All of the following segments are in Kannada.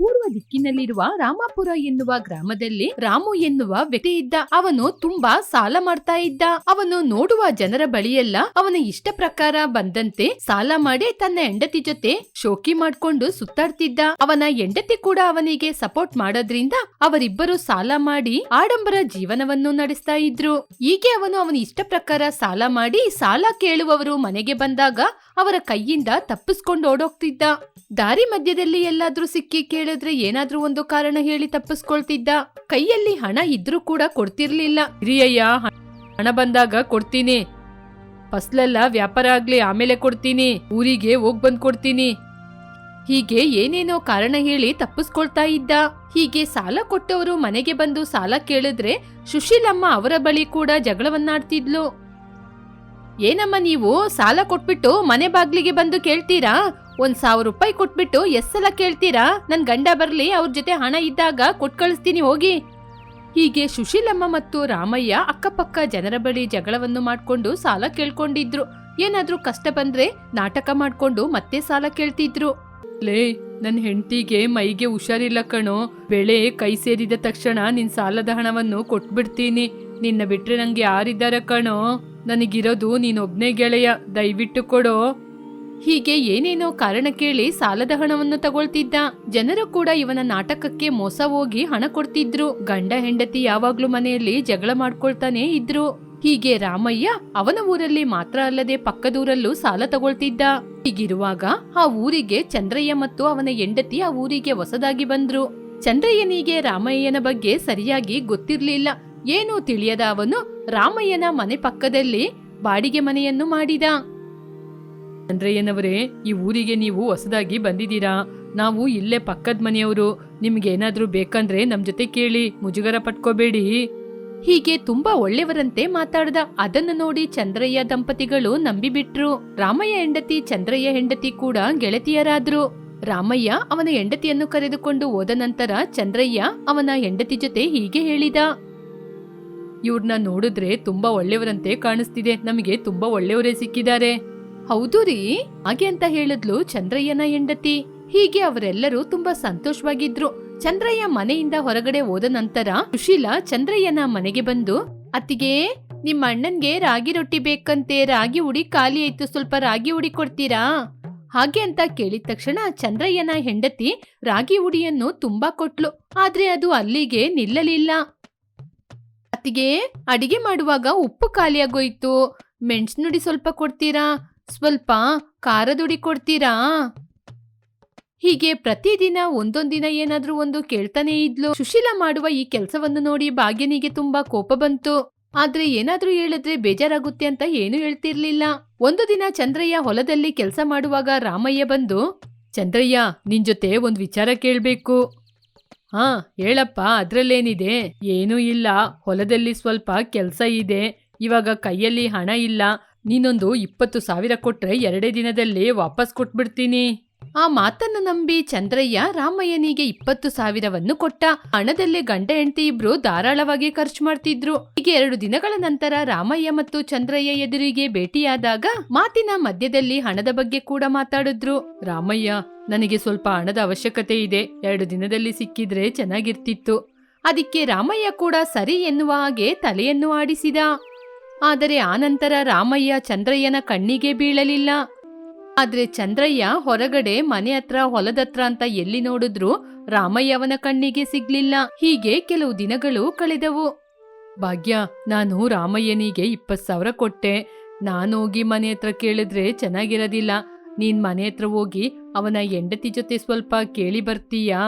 ಪೂರ್ವ ದಿಕ್ಕಿನಲ್ಲಿರುವ ರಾಮಾಪುರ ಎನ್ನುವ ಗ್ರಾಮದಲ್ಲಿ ರಾಮು ಎನ್ನುವ ವ್ಯಕ್ತಿ ಇದ್ದ. ಅವನು ತುಂಬಾ ಸಾಲ ಮಾಡ್ತಾ ಇದ್ದ. ಅವನು ನೋಡುವ ಜನರ ಬಳಿಯೆಲ್ಲ ಅವನ ಇಷ್ಟ ಪ್ರಕಾರ ಬಂದಂತೆ ಸಾಲ ಮಾಡಿ ತನ್ನ ಹೆಂಡತಿ ಜೊತೆ ಶೋಕಿ ಮಾಡ್ಕೊಂಡು ಸುತ್ತಾಡ್ತಿದ್ದ. ಅವನ ಹೆಂಡತಿ ಕೂಡ ಅವನಿಗೆ ಸಪೋರ್ಟ್ ಮಾಡೋದ್ರಿಂದ ಅವರಿಬ್ಬರು ಸಾಲ ಮಾಡಿ ಆಡಂಬರ ಜೀವನವನ್ನು ನಡೆಸ್ತಾ ಇದ್ರು. ಹೀಗೆ ಅವನು ಅವನ ಇಷ್ಟ ಪ್ರಕಾರ ಸಾಲ ಮಾಡಿ ಸಾಲ ಕೇಳುವವರು ಮನೆಗೆ ಬಂದಾಗ ಅವರ ಕೈಯಿಂದ ತಪ್ಪಿಸ್ಕೊಂಡು ಓಡೋಗ್ತಿದ್ದ. ದಾರಿ ಮಧ್ಯದಲ್ಲಿ ಎಲ್ಲಾದ್ರೂ ಸಿಕ್ಕಿ ಕೇಳಿದ್ರೆ ಏನಾದ್ರೂ ಒಂದು ಕಾರಣ ಹೇಳಿ ತಪ್ಪಿಸ್ಕೊಳ್ತಿದ್ದ. ಕೈಯಲ್ಲಿ ಹಣ ಇದ್ರೂ ಕೂಡ ಕೊಡ್ತಿರ್ಲಿಲ್ಲ. ಹಿರಿಯಯ್ಯ, ಹಣ ಬಂದಾಗ ಕೊಡ್ತೀನಿ. ಫಸ್ಲೆಲ್ಲ ವ್ಯಾಪಾರ ಆಗ್ಲಿ, ಆಮೇಲೆ ಕೊಡ್ತೀನಿ. ಊರಿಗೆ ಹೋಗ್ ಬಂದ್ ಕೊಡ್ತೀನಿ ಹೀಗೆ ಏನೇನೋ ಕಾರಣ ಹೇಳಿ ತಪ್ಪಿಸ್ಕೊಳ್ತಾ ಇದ್ದ. ಹೀಗೆ ಸಾಲ ಕೊಟ್ಟವರು ಮನೆಗೆ ಬಂದು ಸಾಲ ಕೇಳಿದ್ರೆ ಸುಶೀಲಮ್ಮ ಅವರ ಬಳಿ ಕೂಡ ಜಗಳವನ್ನಾಡ್ತಿದ್ಲು. ಏನಮ್ಮ ನೀವು ಸಾಲ ಕೊಟ್ಬಿಟ್ಟು ಮನೆ ಬಾಗ್ಲಿಗೆ ಬಂದು ಕೇಳ್ತೀರಾ? ಒಂದ್ ಸಾವಿರ ರೂಪಾಯಿ ಕೊಟ್ಬಿಟ್ಟು ಎಸ್ಸಲ ಸಲ ಕೇಳ್ತೀರಾ? ನನ್ ಗಂಡ ಬರ್ಲಿ, ಅವ್ರ ಜೊತೆ ಹಣ ಇದ್ದಾಗ ಕೊಟ್ ಕಳಿಸ್ತೀನಿ, ಹೋಗಿ. ಹೀಗೆ ಸುಶೀಲಮ್ಮ ಮತ್ತು ರಾಮಯ್ಯ ಅಕ್ಕಪಕ್ಕ ಜನರ ಬಳಿ ಜಗಳವನ್ನು ಮಾಡ್ಕೊಂಡು ಸಾಲ ಕೇಳ್ಕೊಂಡಿದ್ರು. ಏನಾದ್ರೂ ಕಷ್ಟ ಬಂದ್ರೆ ನಾಟಕ ಮಾಡ್ಕೊಂಡು ಮತ್ತೆ ಸಾಲ ಕೇಳ್ತಿದ್ರು. ಲೇ ನನ್ನ ಹೆಂಡತಿಗೆ ಮೈಗೆ ಹುಷಾರಿಲ್ಲ ಕಣೋ. ಬೆಳೆ ಕೈ ಸೇರಿದ ತಕ್ಷಣ ನಿನ್ ಸಾಲದ ಹಣವನ್ನು ಕೊಟ್ಬಿಡ್ತೀನಿ. ನಿನ್ನ ಬಿಟ್ರೆ ನಂಗೆ ಯಾರಿದ್ದಾರ ಕಣೋ? ನನಗಿರೋದು ನೀನೊಬ್ನೇ ಗೆಳೆಯ. ದಯವಿಟ್ಟು ಕೊಡೋ. ಹೀಗೆ ಏನೇನೋ ಕಾರಣ ಕೇಳಿ ಸಾಲದ ಹಣವನ್ನು ತಗೊಳ್ತಿದ್ದ. ಜನರು ಕೂಡ ಇವನ ನಾಟಕಕ್ಕೆ ಮೋಸ ಹೋಗಿ ಹಣ ಕೊಡ್ತಿದ್ರು. ಗಂಡ ಹೆಂಡತಿ ಯಾವಾಗ್ಲೂ ಮನೆಯಲ್ಲಿ ಜಗಳ ಮಾಡ್ಕೊಳ್ತಾನೆ ಇದ್ರು. ಹೀಗೆ ರಾಮಯ್ಯ ಅವನ ಊರಲ್ಲಿ ಮಾತ್ರ ಅಲ್ಲದೆ ಪಕ್ಕದೂರಲ್ಲೂ ಸಾಲ ತಗೊಳ್ತಿದ್ದ. ಹೀಗಿರುವಾಗ ಆ ಊರಿಗೆ ಚಂದ್ರಯ್ಯ ಮತ್ತು ಅವನ ಹೆಂಡತಿ ಆ ಊರಿಗೆ ಹೊಸದಾಗಿ ಬಂದ್ರು. ಚಂದ್ರಯ್ಯನಿಗೆ ರಾಮಯ್ಯನ ಬಗ್ಗೆ ಸರಿಯಾಗಿ ಗೊತ್ತಿರ್ಲಿಲ್ಲ. ಏನೂ ತಿಳಿಯದ ಅವನು ರಾಮಯ್ಯನ ಮನೆ ಪಕ್ಕದಲ್ಲಿ ಬಾಡಿಗೆ ಮನೆಯನ್ನು ಮಾಡಿದ. ಚಂದ್ರಯ್ಯನವರೇ, ಈ ಊರಿಗೆ ನೀವು ಹೊಸದಾಗಿ ಬಂದಿದ್ದೀರಾ? ನಾವು ಇಲ್ಲೇ ಪಕ್ಕದ ಮನೆಯವರು. ನಿಮ್ಗೇನಾದ್ರೂ ಬೇಕಂದ್ರೆ ನಮ್ ಜೊತೆ ಕೇಳಿ, ಮುಜುಗರ ಪಟ್ಕೋಬೇಡಿ. ಹೀಗೆ ತುಂಬಾ ಒಳ್ಳೆಯವರಂತೆ ಮಾತಾಡ್ದ ಅದನ್ನು ನೋಡಿ ಚಂದ್ರಯ್ಯ ದಂಪತಿಗಳು ನಂಬಿಬಿಟ್ರು. ರಾಮಯ್ಯ ಹೆಂಡತಿ, ಚಂದ್ರಯ್ಯ ಹೆಂಡತಿ ಕೂಡ ಗೆಳತಿಯರಾದ್ರು. ರಾಮಯ್ಯ ಅವನ ಹೆಂಡತಿಯನ್ನು ಕರೆದುಕೊಂಡು ಹೋದ ನಂತರ ಚಂದ್ರಯ್ಯ ಅವನ ಹೆಂಡತಿ ಜೊತೆ ಹೀಗೆ ಹೇಳಿದ. ಇವ್ರನ್ನ ನೋಡಿದ್ರೆ ತುಂಬಾ ಒಳ್ಳೆಯವರಂತೆ ಕಾಣಿಸ್ತಿದೆ. ನಮಗೆ ತುಂಬಾ ಒಳ್ಳೆಯವರೇ ಸಿಕ್ಕಿದ್ದಾರೆ. ಹೌದು ರೀ. ಹಾಗೆ ಅಂತ ಹೇಳಿದ್ಲು ಚಂದ್ರಯ್ಯನ ಹೆಂಡತಿ. ಹೀಗೆ ಅವರೆಲ್ಲರೂ ತುಂಬಾ ಸಂತೋಷವಾಗಿದ್ರು. ಚಂದ್ರಯ್ಯ ಮನೆಯಿಂದ ಹೊರಗಡೆ ಹೋದ ನಂತರ ಸುಶೀಲಾ ಚಂದ್ರಯ್ಯನ ಮನೆಗೆ ಬಂದು, ಅತ್ತಿಗೆ, ನಿಮ್ಮ ಅಣ್ಣನ್ಗೆ ರಾಗಿ ರೊಟ್ಟಿ ಬೇಕಂತೆ. ರಾಗಿ ಉಡಿ ಖಾಲಿ ಆಯ್ತು. ಸ್ವಲ್ಪ ರಾಗಿ ಉಡಿ ಕೊಡ್ತೀರಾ? ಹಾಗೆ ಅಂತ ಕೇಳಿದ ತಕ್ಷಣ ಚಂದ್ರಯ್ಯನ ಹೆಂಡತಿ ರಾಗಿ ಉಡಿಯನ್ನು ತುಂಬಾ ಕೊಟ್ಲು. ಆದ್ರೆ ಅದು ಅಲ್ಲಿಗೆ ನಿಲ್ಲಲಿಲ್ಲ. ಅತ್ತಿಗೆ, ಅಡಿಗೆ ಮಾಡುವಾಗ ಉಪ್ಪು ಖಾಲಿಯಾಗೋಯ್ತು. ಮೆಣಸಿನುಡಿ ಸ್ವಲ್ಪ ಕೊಡ್ತೀರಾ? ಸ್ವಲ್ಪ ಖಾರದುಡಿ ಕೊಡ್ತೀರಾ? ಹೀಗೆ ಪ್ರತಿದಿನ ಒಂದೊಂದಿನ ಏನಾದ್ರೂ ಒಂದು ಕೇಳ್ತಾನೆ ಇದ್ಲು. ಸುಶೀಲ ಮಾಡುವ ಈ ಕೆಲಸವನ್ನು ನೋಡಿ ಭಾಗ್ಯನಿಗೆ ತುಂಬಾ ಕೋಪ ಬಂತು. ಆದ್ರೆ ಏನಾದ್ರೂ ಹೇಳಿದ್ರೆ ಬೇಜಾರಾಗುತ್ತೆ ಅಂತ ಏನು ಹೇಳ್ತಿರ್ಲಿಲ್ಲ. ಒಂದು ದಿನ ಚಂದ್ರಯ್ಯ ಹೊಲದಲ್ಲಿ ಕೆಲಸ ಮಾಡುವಾಗ ರಾಮಯ್ಯ ಬಂದು, ಚಂದ್ರಯ್ಯ, ನಿನ್ ಜೊತೆ ಒಂದ್ ವಿಚಾರ ಕೇಳ್ಬೇಕು. ಹಾ, ಹೇಳಪ್ಪ, ಅದ್ರಲ್ಲೇನಿದೆ? ಏನೂ ಇಲ್ಲ, ಹೊಲದಲ್ಲಿ ಸ್ವಲ್ಪ ಕೆಲಸ ಇದೆ. ಇವಾಗ ಕೈಯಲ್ಲಿ ಹಣ ಇಲ್ಲ. ನೀನೊಂದು ಇಪ್ಪತ್ತು ಸಾವಿರ ಕೊಟ್ರೆ ಎರಡೇ ದಿನದಲ್ಲಿ ವಾಪಸ್ ಕೊಟ್ಬಿಡ್ತೀನಿ. ಆ ಮಾತನ್ನು ನಂಬಿ ಚಂದ್ರಯ್ಯ ರಾಮಯ್ಯನಿಗೆ ಇಪ್ಪತ್ತು ಸಾವಿರವನ್ನು ಕೊಟ್ಟ. ಹಣದಲ್ಲೇ ಗಂಡ ಹೆಂಡತಿ ಇಬ್ರು ಧಾರಾಳವಾಗಿ ಖರ್ಚು ಮಾಡ್ತಿದ್ರು. ಹೀಗೆ ಎರಡು ದಿನಗಳ ನಂತರ ರಾಮಯ್ಯ ಮತ್ತು ಚಂದ್ರಯ್ಯ ಎದುರಿಗೆ ಭೇಟಿಯಾದಾಗ ಮಾತಿನ ಮಧ್ಯದಲ್ಲಿ ಹಣದ ಬಗ್ಗೆ ಕೂಡ ಮಾತಾಡಿದ್ರು. ರಾಮಯ್ಯ, ನನಗೆ ಸ್ವಲ್ಪ ಹಣದ ಅವಶ್ಯಕತೆ ಇದೆ. ಎರಡು ದಿನದಲ್ಲಿ ಸಿಕ್ಕಿದ್ರೆ ಚೆನ್ನಾಗಿರ್ತಿತ್ತು. ಅದಕ್ಕೆ ರಾಮಯ್ಯ ಕೂಡ ಸರಿ ಎನ್ನುವ ಹಾಗೆ ತಲೆಯನ್ನು ಆಡಿಸಿದ. ಆದರೆ ಆನಂತರ ರಾಮಯ್ಯ ಚಂದ್ರಯ್ಯನ ಕಣ್ಣಿಗೆ ಬೀಳಲಿಲ್ಲ. ಆದ್ರೆ ಚಂದ್ರಯ್ಯ ಹೊರಗಡೆ ಮನೆ ಹತ್ರ, ಹೊಲದತ್ರ ಅಂತ ಎಲ್ಲಿ ನೋಡಿದ್ರು ರಾಮಯ್ಯವನ ಕಣ್ಣಿಗೆ ಸಿಗ್ಲಿಲ್ಲ. ಹೀಗೆ ಕೆಲವು ದಿನಗಳು ಕಳೆದವು. ಭಾಗ್ಯ, ನಾನು ರಾಮಯ್ಯನಿಗೆ ಇಪ್ಪತ್ ಸಾವಿರ ಕೊಟ್ಟೆ. ನಾನೋಗಿ ಮನೆ ಹತ್ರ ಕೇಳಿದ್ರೆ ಚೆನ್ನಾಗಿರೋದಿಲ್ಲ. ನೀನ್ ಮನೆ ಹತ್ರ ಹೋಗಿ ಅವನ ಹೆಂಡತಿ ಜೊತೆ ಸ್ವಲ್ಪ ಕೇಳಿ ಬರ್ತೀಯಾ?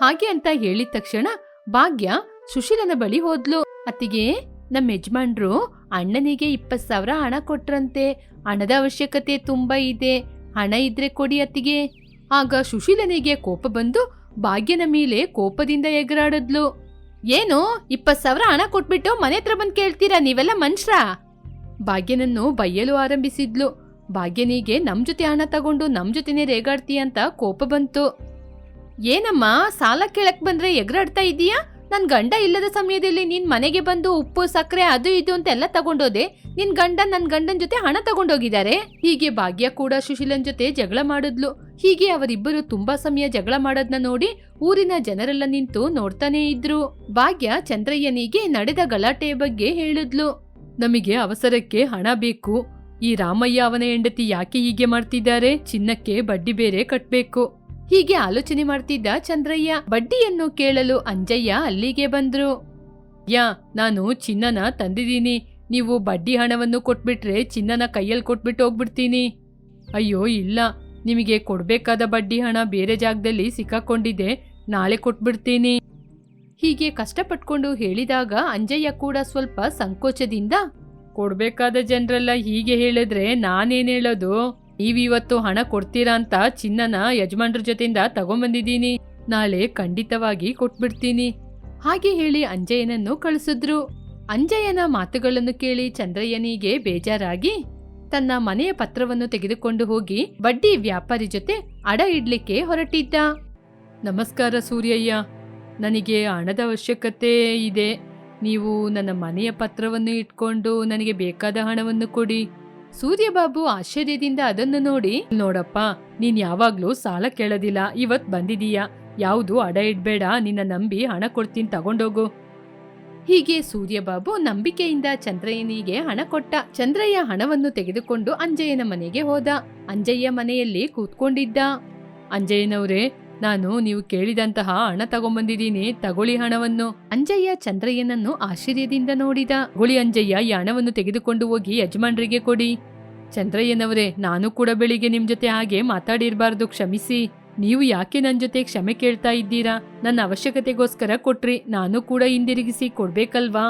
ಹಾಗೆ ಅಂತ ಹೇಳಿದ ತಕ್ಷಣ ಭಾಗ್ಯ ಸುಶೀಲನ ಬಳಿ ಹೋದ್ಲು. ಅತ್ತಿಗೆ ನಮ್ಮ ಯಜಮಾನ್ರು ಅಣ್ಣನಿಗೆ ಇಪ್ಪತ್ತು ಸಾವಿರ ಹಣ ಕೊಟ್ರಂತೆ. ಹಣದ ಅವಶ್ಯಕತೆ ತುಂಬಾ ಇದೆ. ಹಣ ಇದ್ರೆ ಕೊಡಿ ಅತ್ತಿಗೆ. ಆಗ ಸುಶೀಲನಿಗೆ ಕೋಪ ಬಂದು ಭಾಗ್ಯನ ಮೇಲೆ ಕೋಪದಿಂದ ಎಗರಾಡಿದ್ಲು. ಏನು? ಇಪ್ಪತ್ತು ಸಾವಿರ ಹಣ ಕೊಟ್ಬಿಟ್ಟು ಮನೆ ಹತ್ರ ಬಂದು ಕೇಳ್ತೀರಾ? ನೀವೆಲ್ಲ ಮನುಷ್ಯ ಭಾಗ್ಯನನ್ನು ಬೈಯಲು ಆರಂಭಿಸಿದ್ಲು. ಭಾಗ್ಯನಿಗೆ ನಮ್ಮ ಜೊತೆ ಹಣ ತಗೊಂಡು ನಮ್ಮ ಜೊತೆನೆ ರೇಗಾಡ್ತೀಯ? ಅಂತ ಕೋಪ ಬಂತು. ಏನಮ್ಮ? ಸಾಲ ಕೇಳಕ್ ಬಂದ್ರೆ ಎಗರಾಡ್ತಾ ಇದೀಯಾ? ನನ್ ಗಂಡ ಇಲ್ಲದ ಸಮಯದಲ್ಲಿ ನಿನ್ ಮನೆಗೆ ಬಂದು ಉಪ್ಪು, ಸಕ್ಕರೆ ಅದು ಇದು ಅಂತ ಎಲ್ಲ ತಗೊಂಡೋದೆ, ನಿನ್ ಗಂಡ ನನ್ನ ಗಂಡನ ಜೊತೆ ಹಣ ತಗೊಂಡೋಗಿದ್ದಾರೆ. ಹೀಗೆ ಭಾಗ್ಯ ಕೂಡ ಸುಶೀಲನ್ ಜೊತೆ ಜಗಳ ಮಾಡಿದ್ಲು. ಹೀಗೆ ಅವರಿಬ್ಬರು ತುಂಬಾ ಸಮಯ ಜಗಳ ಮಾಡೋದ್ನ ನೋಡಿ ಊರಿನ ಜನರೆಲ್ಲ ನಿಂತು ನೋಡ್ತಾನೇ ಇದ್ರು. ಭಾಗ್ಯ ಚಂದ್ರಯ್ಯನಿಗೆ ನಡೆದ ಗಲಾಟೆಯ ಬಗ್ಗೆ ಹೇಳಿದ್ಲು. ನಮಗೆ ಅವಸರಕ್ಕೆ ಹಣ ಬೇಕು. ಈ ರಾಮಯ್ಯ ಅವನ ಹೆಂಡತಿ ಯಾಕೆ ಹೀಗೆ ಮಾಡ್ತಿದ್ದಾರೆ? ಚಿನ್ನಕ್ಕೆ ಬಡ್ಡಿ ಬೇರೆ ಕಟ್ಬೇಕು. ಹೀಗೆ ಆಲೋಚನೆ ಮಾಡ್ತಿದ್ದ ಚಂದ್ರಯ್ಯ ಬಡ್ಡಿಯನ್ನು ಕೇಳಲು ಅಂಜಯ್ಯ ಅಲ್ಲಿಗೆ ಬಂದ್ರು. ಯಾ, ನಾನು ಚಿನ್ನನ ತಂದಿದ್ದೀನಿ. ನೀವು ಬಡ್ಡಿ ಹಣವನ್ನು ಕೊಟ್ಬಿಟ್ರೆ ಚಿನ್ನನ ಕೈಯಲ್ಲಿ ಕೊಟ್ಬಿಟ್ಟು ಹೋಗ್ಬಿಡ್ತೀನಿ. ಅಯ್ಯೋ, ಇಲ್ಲ. ನಿಮಗೆ ಕೊಡ್ಬೇಕಾದ ಬಡ್ಡಿ ಹಣ ಬೇರೆ ಜಾಗದಲ್ಲಿ ಸಿಕ್ಕಾಕೊಂಡಿದೆ ನಾಳೆ ಕೊಟ್ಬಿಡ್ತೀನಿ. ಹೀಗೆ ಕಷ್ಟಪಟ್ಕೊಂಡು ಹೇಳಿದಾಗ ಅಂಜಯ್ಯ ಕೂಡ ಸ್ವಲ್ಪ ಸಂಕೋಚದಿಂದ, ಕೊಡ್ಬೇಕಾದ ಜನರೆಲ್ಲ ಹೀಗೆ ಹೇಳಿದ್ರೆ ನಾನೇನು ಹೇಳೋದು? ನೀವಿವತ್ತು ಹಣ ಕೊಡ್ತೀರಾ ಅಂತ ಚಿನ್ನನ ಯಜಮಾನ್ರ ಜೊತೆಯಿಂದ ತಗೊಂಬಂದಿದ್ದೀನಿ. ನಾಳೆ ಖಂಡಿತವಾಗಿ ಕೊಟ್ಬಿಡ್ತೀನಿ. ಹಾಗೆ ಹೇಳಿ ಅಂಜಯ್ಯನನ್ನು ಕಳಿಸಿದ್ರು. ಅಂಜಯ್ಯನ ಮಾತುಗಳನ್ನು ಕೇಳಿ ಚಂದ್ರಯ್ಯನಿಗೆ ಬೇಜಾರಾಗಿ ತನ್ನ ಮನೆಯ ಪತ್ರವನ್ನು ತೆಗೆದುಕೊಂಡು ಹೋಗಿ ಬಡ್ಡಿ ವ್ಯಾಪಾರಿ ಜೊತೆ ಅಡ ಇಡ್ಲಿಕ್ಕೆ ಹೊರಟಿದ್ದ. ನಮಸ್ಕಾರ ಸೂರ್ಯಯ್ಯ. ನನಗೆ ಹಣದ ಅವಶ್ಯಕತೆ ಇದೆ. ನೀವು ನನ್ನ ಮನೆಯ ಪತ್ರವನ್ನು ಇಟ್ಕೊಂಡು ನನಗೆ ಬೇಕಾದ ಹಣವನ್ನು ಕೊಡಿ. ಸೂರ್ಯಬಾಬು ಆಶ್ಚರ್ಯದಿಂದ ಅದನ್ನು ನೋಡಿ, ನೋಡಪ್ಪ, ನೀನ್ ಯಾವಾಗ್ಲೂ ಸಾಲ ಕೇಳೋದಿಲ್ಲ, ಇವತ್ ಬಂದಿದೀಯ, ಯಾವುದು ಅಡ ಇಡ್ಬೇಡ, ನಿನ್ನ ನಂಬಿ ಹಣ ಕೊಡ್ತೀನಿ, ತಗೊಂಡೋಗು. ಹೀಗೆ ಸೂರ್ಯಬಾಬು ನಂಬಿಕೆಯಿಂದ ಚಂದ್ರಯ್ಯನಿಗೆ ಹಣ ಕೊಟ್ಟ. ಚಂದ್ರಯ್ಯ ಹಣವನ್ನು ತೆಗೆದುಕೊಂಡು ಅಂಜಯ್ಯನ ಮನೆಗೆ ಹೋದ. ಅಂಜಯ್ಯ ಮನೆಯಲ್ಲಿ ಕೂತ್ಕೊಂಡಿದ್ದ. ಅಂಜಯ್ಯನವ್ರೇ ನಾನು ನೀವು ಕೇಳಿದಂತಹ ಹಣ ತಗೊಂಬಂದಿದ್ದೀನಿ. ತಗೊಳ್ಳಿ ಹಣವನ್ನು. ಅಂಜಯ್ಯ ಚಂದ್ರಯ್ಯನನ್ನು ಆಶ್ಚರ್ಯದಿಂದ ನೋಡಿದ. ಗುಳಿ ಅಂಜಯ್ಯ, ಈ ಹಣವನ್ನು ತೆಗೆದುಕೊಂಡು ಹೋಗಿ ಯಜಮಾನ್ರಿಗೆ ಕೊಡಿ. ಚಂದ್ರಯ್ಯನವರೇ, ನಾನು ಕೂಡ ಬೆಳಿಗ್ಗೆ ನಿಮ್ ಜೊತೆ ಹಾಗೆ ಮಾತಾಡಿರ್ಬಾರ್ದು, ಕ್ಷಮಿಸಿ. ನೀವು ಯಾಕೆ ನನ್ನ ಜೊತೆ ಕ್ಷಮೆ ಕೇಳ್ತಾ ಇದ್ದೀರಾ? ನನ್ನ ಅವಶ್ಯಕತೆಗೋಸ್ಕರ ಕೊಟ್ರಿ, ನಾನು ಕೂಡ ಹಿಂದಿರುಗಿಸಿ ಕೊಡ್ಬೇಕಲ್ವಾ?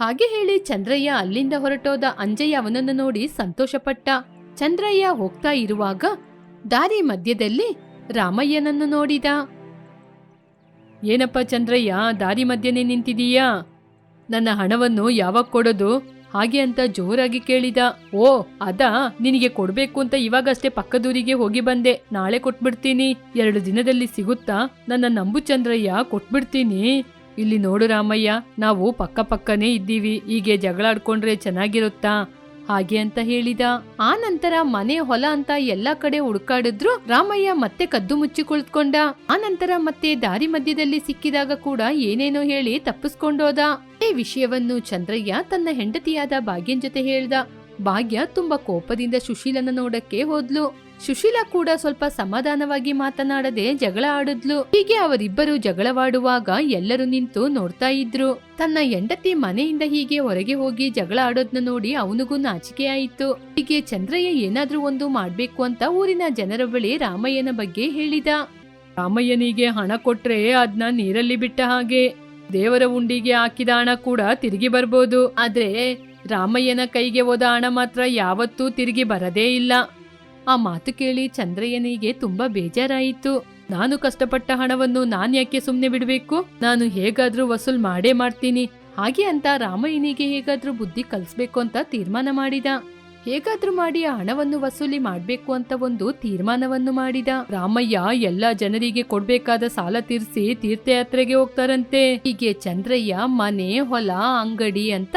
ಹಾಗೆ ಹೇಳಿ ಚಂದ್ರಯ್ಯ ಅಲ್ಲಿಂದ ಹೊರಟೋದ. ಅಂಜಯ್ಯ ಅವನನ್ನು ನೋಡಿ ಸಂತೋಷಪಟ್ಟ. ಚಂದ್ರಯ್ಯ ಹೋಗ್ತಾ ಇರುವಾಗ ದಾರಿ ಮಧ್ಯದಲ್ಲಿ ರಾಮಯ್ಯನನ್ನು ನೋಡಿದ. ಏನಪ್ಪ ಚಂದ್ರಯ್ಯ, ದಾರಿ ಮಧ್ಯನೇ ನಿಂತಿದೀಯಾ? ನನ್ನ ಹಣವನ್ನು ಯಾವಾಗ ಕೊಡೋದು? ಹಾಗೆ ಅಂತ ಜೋರಾಗಿ ಕೇಳಿದ. ಓ, ಅದಾ, ನಿನಗೆ ಕೊಡ್ಬೇಕು ಅಂತ ಇವಾಗಷ್ಟೇ ಪಕ್ಕದೂರಿಗೆ ಹೋಗಿ ಬಂದೆ. ನಾಳೆ ಕೊಟ್ಬಿಡ್ತೀನಿ. ಎರಡು ದಿನದಲ್ಲಿ ಸಿಗುತ್ತಾ? ನನ್ನ ನಂಬು ಚಂದ್ರಯ್ಯ, ಕೊಟ್ಬಿಡ್ತೀನಿ. ಇಲ್ಲಿ ನೋಡು ರಾಮಯ್ಯ, ನಾವು ಪಕ್ಕ ಪಕ್ಕನೇ ಇದ್ದೀವಿ. ಹೀಗೆ ಜಗಳಾಡ್ಕೊಂಡ್ರೆ ಚೆನ್ನಾಗಿರುತ್ತಾ? ಹಾಗೆ ಅಂತ ಹೇಳಿದ. ಆ ನಂತರ ಮನೆ ಹೊಲ ಅಂತ ಎಲ್ಲಾ ಕಡೆ ಹುಡುಕಾಡಿದ್ರು. ರಾಮಯ್ಯ ಮತ್ತೆ ಕದ್ದು ಮುಚ್ಚಿ ಕುಳಿತುಕೊಂಡ ಆ ನಂತರ ಮತ್ತೆ ದಾರಿ ಮಧ್ಯದಲ್ಲಿ ಸಿಕ್ಕಿದಾಗ ಕೂಡ ಏನೇನೋ ಹೇಳಿ ತಪ್ಪಿಸ್ಕೊಂಡೋದ ಈ ವಿಷಯವನ್ನು ಚಂದ್ರಯ್ಯ ತನ್ನ ಹೆಂಡತಿಯಾದ ಭಾಗ್ಯನ್ ಜೊತೆ ಹೇಳ್ದ. ಭಾಗ್ಯ ತುಂಬಾ ಕೋಪದಿಂದ ಸುಶೀಲನ ನೋಡಕ್ಕೆ ಹೋದ್ಲು. ಸುಶೀಲ ಕೂಡ ಸ್ವಲ್ಪ ಸಮಾಧಾನವಾಗಿ ಮಾತನಾಡದೆ ಜಗಳ ಆಡಿದ್ಲು. ಹೀಗೆ ಅವರಿಬ್ಬರು ಜಗಳವಾಡುವಾಗ ಎಲ್ಲರೂ ನಿಂತು ನೋಡ್ತಾ ಇದ್ರು. ತನ್ನ ಹೆಂಡತಿ ಮನೆಯಿಂದ ಹೀಗೆ ಹೊರಗೆ ಹೋಗಿ ಜಗಳ ಆಡೋದ್ನ ನೋಡಿ ಅವನಿಗೂ ನಾಚಿಕೆ ಆಯಿತು. ಹೀಗೆ ಚಂದ್ರಯ್ಯ ಏನಾದ್ರೂ ಒಂದು ಮಾಡ್ಬೇಕು ಅಂತ ಊರಿನ ಜನರ ಬಳಿ ರಾಮಯ್ಯನ ಬಗ್ಗೆ ಹೇಳಿದ. ರಾಮಯ್ಯನಿಗೆ ಹಣ ಕೊಟ್ರೆ ಅದ್ನ ನೀರಲ್ಲಿ ಬಿಟ್ಟ ಹಾಗೆ. ದೇವರ ಉಂಡಿಗೆ ಹಾಕಿದ ಹಣ ಕೂಡ ತಿರುಗಿ ಬರ್ಬೋದು. ಆದ್ರೆ ರಾಮಯ್ಯನ ಕೈಗೆ ಹೋದ ಹಣ ಮಾತ್ರ ಯಾವತ್ತೂ ತಿರುಗಿ ಬರದೇ ಇಲ್ಲ. ಆ ಮಾತು ಕೇಳಿ ಚಂದ್ರಯ್ಯನಿಗೆ ತುಂಬಾ ಬೇಜಾರಾಯಿತು. ನಾನು ಕಷ್ಟಪಟ್ಟ ಹಣವನ್ನು ನಾನ್ ಯಾಕೆ ಸುಮ್ನೆ ಬಿಡ್ಬೇಕು? ನಾನು ಹೇಗಾದ್ರೂ ವಸೂಲ್ ಮಾಡೇ ಮಾಡ್ತೀನಿ. ಹಾಗೆ ಅಂತ ರಾಮಯ್ಯನಿಗೆ ಹೇಗಾದ್ರೂ ಬುದ್ಧಿ ಕಲಿಸ್ಬೇಕು ಅಂತ ತೀರ್ಮಾನ ಮಾಡಿದ. ಹೇಗಾದ್ರೂ ಮಾಡಿ ಆ ಹಣವನ್ನು ವಸೂಲಿ ಮಾಡ್ಬೇಕು ಅಂತ ಒಂದು ತೀರ್ಮಾನವನ್ನು ಮಾಡಿದ. ರಾಮಯ್ಯ ಎಲ್ಲ ಜನರಿಗೆ ಕೊಡ್ಬೇಕಾದ ಸಾಲ ತೀರಿಸಿ ತೀರ್ಥಯಾತ್ರೆಗೆ ಹೋಗ್ತಾರಂತೆ. ಹೀಗೆ ಚಂದ್ರಯ್ಯ ಮನೆ, ಹೊಲ, ಅಂಗಡಿ ಅಂತ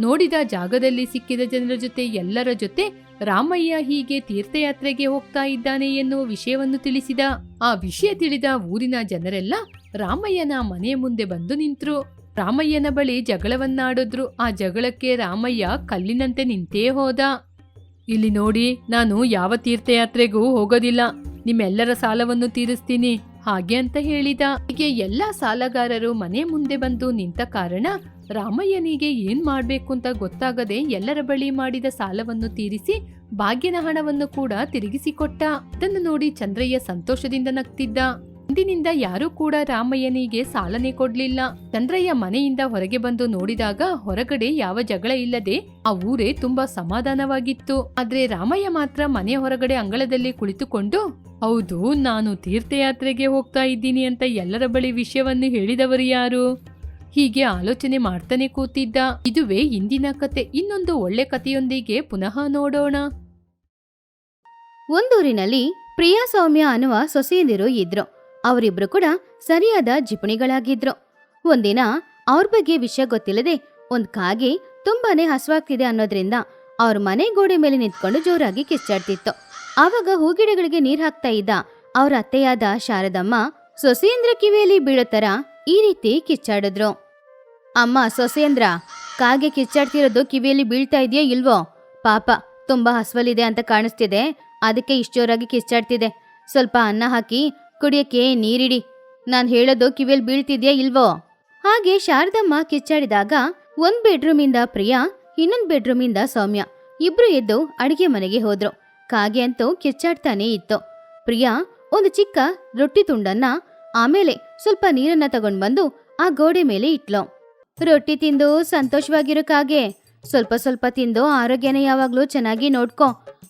ನೋಡಿದ ಜಾಗದಲ್ಲಿ ಸಿಕ್ಕಿದ ಜನರ ಜೊತೆ ಎಲ್ಲರ ಜೊತೆ ರಾಮಯ್ಯ ಹೀಗೆ ತೀರ್ಥಯಾತ್ರೆಗೆ ಹೋಗ್ತಾ ಇದ್ದಾನೆ ಎನ್ನುವ ವಿಷಯವನ್ನು ತಿಳಿಸಿದ ಆ ವಿಷಯ ತಿಳಿದ ಊರಿನ ಜನರೆಲ್ಲ ರಾಮಯ್ಯನ ಮನೆಯ ಮುಂದೆ ಬಂದು ನಿಂತ್ರು. ರಾಮಯ್ಯನ ಬಳಿ ಜಗಳವನ್ನಾಡಿದ್ರು. ಆ ಜಗಳಕ್ಕೆ ರಾಮಯ್ಯ ಕಲ್ಲಿನಂತೆ ನಿಂತೇ ಹೋದ. ಇಲ್ಲಿ ನೋಡಿ, ನಾನು ಯಾವ ತೀರ್ಥಯಾತ್ರೆಗೂ ಹೋಗೋದಿಲ್ಲ. ನಿಮ್ಮೆಲ್ಲರ ಸಾಲವನ್ನು ತೀರಿಸ್ತೀನಿ. ಹಾಗೆ ಅಂತ ಹೇಳಿದ. ಹೀಗೆ ಎಲ್ಲಾ ಸಾಲಗಾರರು ಮನೆ ಮುಂದೆ ಬಂದು ನಿಂತ ಕಾರಣ ರಾಮಯ್ಯನಿಗೆ ಏನ್ ಮಾಡಬೇಕು ಅಂತ ಗೊತ್ತಾಗದೆ ಎಲ್ಲರ ಬಳಿ ಮಾಡಿದ ಸಾಲವನ್ನು ತೀರಿಸಿ ಭಾಗ್ಯನ ಹಣವನ್ನು ಕೂಡ ತಿರುಗಿಸಿಕೊಟ್ಟ. ಅದನ್ನು ನೋಡಿ ಚಂದ್ರಯ್ಯ ಸಂತೋಷದಿಂದ ನಗ್ತಿದ್ದ. ಅಂದಿನಿಂದ ಯಾರೂ ಕೂಡ ರಾಮಯ್ಯನಿಗೆ ಸಾಲನೆ ಕೊಡ್ಲಿಲ್ಲ. ಚಂದ್ರಯ್ಯ ಮನೆಯಿಂದ ಹೊರಗೆ ಬಂದು ನೋಡಿದಾಗ ಹೊರಗಡೆ ಯಾವ ಜಗಳ ಇಲ್ಲದೆ ಆ ಊರೇ ತುಂಬಾ ಸಮಾಧಾನವಾಗಿತ್ತು. ಆದ್ರೆ ರಾಮಯ್ಯ ಮಾತ್ರ ಮನೆ ಹೊರಗಡೆ ಅಂಗಳದಲ್ಲಿ ಕುಳಿತುಕೊಂಡು, ಹೌದು, ನಾನು ತೀರ್ಥಯಾತ್ರೆಗೆ ಹೋಗ್ತಾ ಇದ್ದೀನಿ ಅಂತ ಎಲ್ಲರ ಬಳಿ ವಿಷಯವನ್ನು ಹೇಳಿದವರು ಯಾರು? ಹೀಗೆ ಆಲೋಚನೆ ಮಾಡ್ತಾನೆ ಕೂತಿದ್ದ. ಇದುವೇ ಇಂದಿನ ಕತೆ. ಇನ್ನೊಂದು ಒಳ್ಳೆ ಕಥೆಯೊಂದಿಗೆ ಪುನಃ ನೋಡೋಣ. ಒಂದೂರಿನಲ್ಲಿ ಪ್ರಿಯಾ ಸೌಮ್ಯ ಅನ್ನುವ ಸೊಸೆಯಂದಿರು ಇದ್ರು. ಅವರಿಬ್ರು ಕೂಡ ಸರಿಯಾದ ಜಿಪಣಿಗಳಾಗಿದ್ರು. ಒಂದಿನ ಅವ್ರ ಬಗ್ಗೆ ವಿಷಯ ಗೊತ್ತಿಲ್ಲದೆ ಒಂದ್ ಕಾಗೆ ತುಂಬಾನೇ ಹಸುವಾಗ್ತಿದೆ ಅನ್ನೋದ್ರಿಂದ ಅವ್ರ ಮನೆ ಗೋಡೆ ಮೇಲೆ ನಿಂತ್ಕೊಂಡು ಜೋರಾಗಿ ಕಿಚ್ಚಾಡ್ತಿತ್ತು ಆವಾಗ ಹೂಗಿಡಗಳಿಗೆ ನೀರ್ ಹಾಕ್ತಾ ಇದ್ದ ಅವ್ರ ಅತ್ತೆಯಾದ ಶಾರದಮ್ಮ ಸೊಸೆಯಂದ್ರ ಕಿವಿಯಲ್ಲಿ ಬೀಳೋ ತರ ಈ ರೀತಿ ಕಿಚ್ಚಾಡಿದ್ರು ಅಮ್ಮ, ಸೊಸೆಯಂದ್ರ, ಕಾಗೆ ಕಿಚ್ಚಾಡ್ತಿರೋದು ಕಿವಿಯಲ್ಲಿ ಬೀಳ್ತಾ ಇದೆಯಾ ಇಲ್ವೋ? ಪಾಪ, ತುಂಬಾ ಹಸ್ವಲಿದೆ ಅಂತ ಕಾಣಿಸ್ತಿದೆ. ಅದಕ್ಕೆ ಇಷ್ಟು ಜೋರಾಗಿ ಕಿಚ್ಚಾಡ್ತಿದೆ ಸ್ವಲ್ಪ ಅನ್ನ ಹಾಕಿ, ಕುಡಿಯಕ್ಕೆ ನೀರಿಡಿ. ನಾನ್ ಹೇಳೋದು ಕಿವಿಯಲ್ಲಿ ಬೀಳ್ತಿದ್ಯಾ ಇಲ್ವೋ? ಹಾಗೆ ಶಾರದಮ್ಮ ಕಿಚ್ಚಾಡಿದಾಗ ಒಂದ್ ಬೆಡ್ರೂಮಿಂದ ಪ್ರಿಯಾ, ಇನ್ನೊಂದ್ ಬೆಡ್ರೂಮಿಂದ ಸೌಮ್ಯ. ಇಬ್ರು ಎದ್ದು ಅಡಿಗೆ ಮನೆಗೆ ಹೋದ್ರು. ಕಾಗೆ ಅಂತೂ ಕಿಚ್ಚಾಡ್ತಾನೇ ಇತ್ತು. ಪ್ರಿಯಾ, ಒಂದು ಚಿಕ್ಕ ರೊಟ್ಟಿ ತುಂಡನ್ನ, ಆಮೇಲೆ ಸ್ವಲ್ಪ ನೀರನ್ನ ತಗೊಂಡ್ಬಂದು ಆ ಗೋಡೆ ಮೇಲೆ ಇಟ್ಲು. ರೊಟ್ಟಿ ತಿಂದು ಸಂತೋಷವಾಗಿರೋ ಕಾಗೆ. ಸ್ವಲ್ಪ ಸ್ವಲ್ಪ ತಿಂದು ಆರೋಗ್ಯನ ಯಾವಾಗ್ಲೂ ಚೆನ್ನಾಗಿ ನೋಡ್ಕೊ.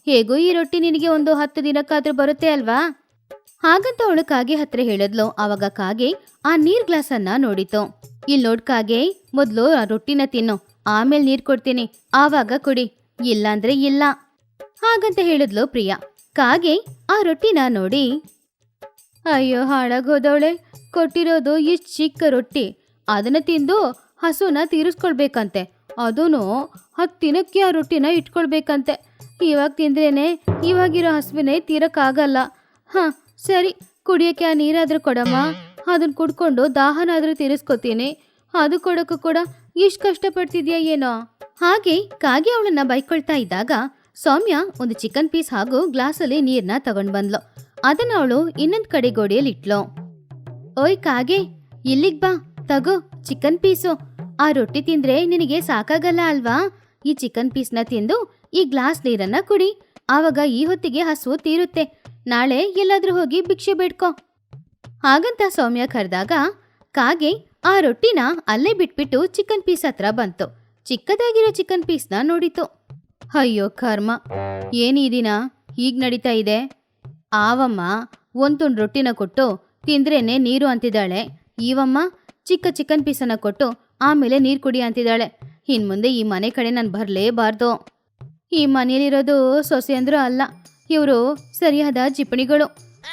ಹೇಗೂ ಈ ರೊಟ್ಟಿ ನಿನಗೆ ಒಂದು ಹತ್ತು ದಿನಕ್ಕಾದ್ರೂ ಬರುತ್ತೆ ಅಲ್ವಾ? ಹಾಗಂತ ಅವಳು ಕಾಗೆ ಹತ್ರ ಹೇಳಿದ್ಲು. ಆವಾಗ ಕಾಗೆ ಆ ನೀರ್ ಗ್ಲಾಸ್ ಅನ್ನ ನೋಡಿತು. ಇಲ್ಲಿ ನೋಡ್ ಕಾಗೆ, ಮೊದ್ಲು ರೊಟ್ಟಿನ ತಿನ್ನು. ಆಮೇಲೆ ನೀರ್ ಕೊಡ್ತೀನಿ. ಆವಾಗ ಕುಡಿ. ಇಲ್ಲಾಂದ್ರೆ ಇಲ್ಲ. ಹಾಗಂತ ಹೇಳಿದ್ಲು ಪ್ರಿಯಾ. ಕಾಗೆ ಆ ರೊಟ್ಟಿನ ನೋಡಿ, ಅಯ್ಯೋ ಹಾಳಾಗೋದವಳೆ ಕೊಟ್ಟಿರೋದು ಇಷ್ಟ್ ಚಿಕ್ಕ ರೊಟ್ಟಿ. ಅದನ್ನ ತಿಂದು ಹಸುನ ತೀರಿಸ್ಕೊಳ್ಬೇಕಂತೆ. ಅದೂ ಹತ್ತು ದಿನಕ್ಕೆ ಆ ರೊಟ್ಟಿನ ಇಟ್ಕೊಳ್ಬೇಕಂತೆ. ಇವಾಗ ತಿಂದ್ರೇನೆ ಇವಾಗಿರೋ ಹಸುವಿನೇ ತೀರಕ್ಕಾಗಲ್ಲ. ಹಾಂ, ಸರಿ, ಕುಡಿಯೋಕ್ಕೆ ಆ ನೀರಾದರೂ ಕೊಡಮ್ಮ. ಅದನ್ನ ಕುಡ್ಕೊಂಡು ದಾಹನಾದರೂ ತೀರಿಸ್ಕೊತೀನಿ. ಅದು ಕೊಡೋಕ್ಕೂ ಕೂಡ ಇಷ್ಟು ಕಷ್ಟಪಡ್ತಿದ್ಯಾ ಏನೋ? ಹಾಗೆ ಕಾಗೆ ಅವಳನ್ನ ಬೈಕೊಳ್ತಾ ಇದ್ದಾಗ ಸೌಮ್ಯ ಒಂದು ಚಿಕನ್ ಪೀಸ್ ಹಾಗೂ ಗ್ಲಾಸಲ್ಲಿ ನೀರನ್ನ ತಗೊಂಡು ಬಂದ್ಲು. ಅದನ್ನ ಅವಳು ಇನ್ನೊಂದು ಕಡೆ ಗೋಡೆಯಲ್ಲಿ ಇಟ್ಲು ಓಯ್ ಕಾಗೆ, ಇಲ್ಲಿಗೆ ಬಾ, ತಗೋ. Chicken piece. ಆ ರೊಟ್ಟಿ ತಿಂದ್ರೆ ನಿನಗೆ ಸಾಕಾಗಲ್ಲ ಅಲ್ವಾ? ಈ ಚಿಕನ್ ಪೀಸ್ನ ತಿಂದು ಈ ಗ್ಲಾಸ್ ನೀರನ್ನ ಕುಡಿ. ಆವಾಗ ಈ ಹೊತ್ತಿಗೆ ಹಸುವು ತೀರುತ್ತೆ. ನಾಳೆ ಎಲ್ಲಾದ್ರೂ ಹೋಗಿ ಭಿಕ್ಷೆ ಬೇಡ್ಕೋ. ಹಾಗಂತ ಸೌಮ್ಯ ಕರೆದಾಗ ಕಾಗೆ ಆ ರೊಟ್ಟಿನ ಅಲ್ಲೇ ಬಿಟ್ಬಿಟ್ಟು ಚಿಕನ್ ಪೀಸ್ ಹತ್ರ ಬಂತು. ಚಿಕ್ಕದಾಗಿರೋ ಚಿಕನ್ ಪೀಸ್ನ ನೋಡಿತು. ಅಯ್ಯೋ ಕರ್ಮ. ಏನು ಈ ದಿನ? ಹೀಗ್ ನಡೀತಾ ಇದೆ? ಆವಮ್ಮ, ಒಂದು ತುಂಡು ರೊಟ್ಟಿನ ಕೊಟ್ಟು ತಿಂದ್ರೇನೆ ನೀರು ಅಂತಿದ್ದಾಳೆ. ಈವಮ್ಮ ಚಿಕ್ಕ ಚಿಕನ್ ಪೀಸನ್ನ ಕೊಟ್ಟು ಆಮೇಲೆ ನೀರು ಕುಡಿ ಅಂತಿದ್ದಾಳೆ. ಇನ್ಮುಂದೆ ಈ ಮನೆ ಕಡೆ ನಾನು ಬರಲೇಬಾರ್ದು. ಈ ಮನೆಯಲ್ಲಿರೋದು ಸೊಸೆಯಂದ್ರು ಅಲ್ಲ, ಇವರು ಸರಿಯಾದ ಜಿಪಣಿಗಳು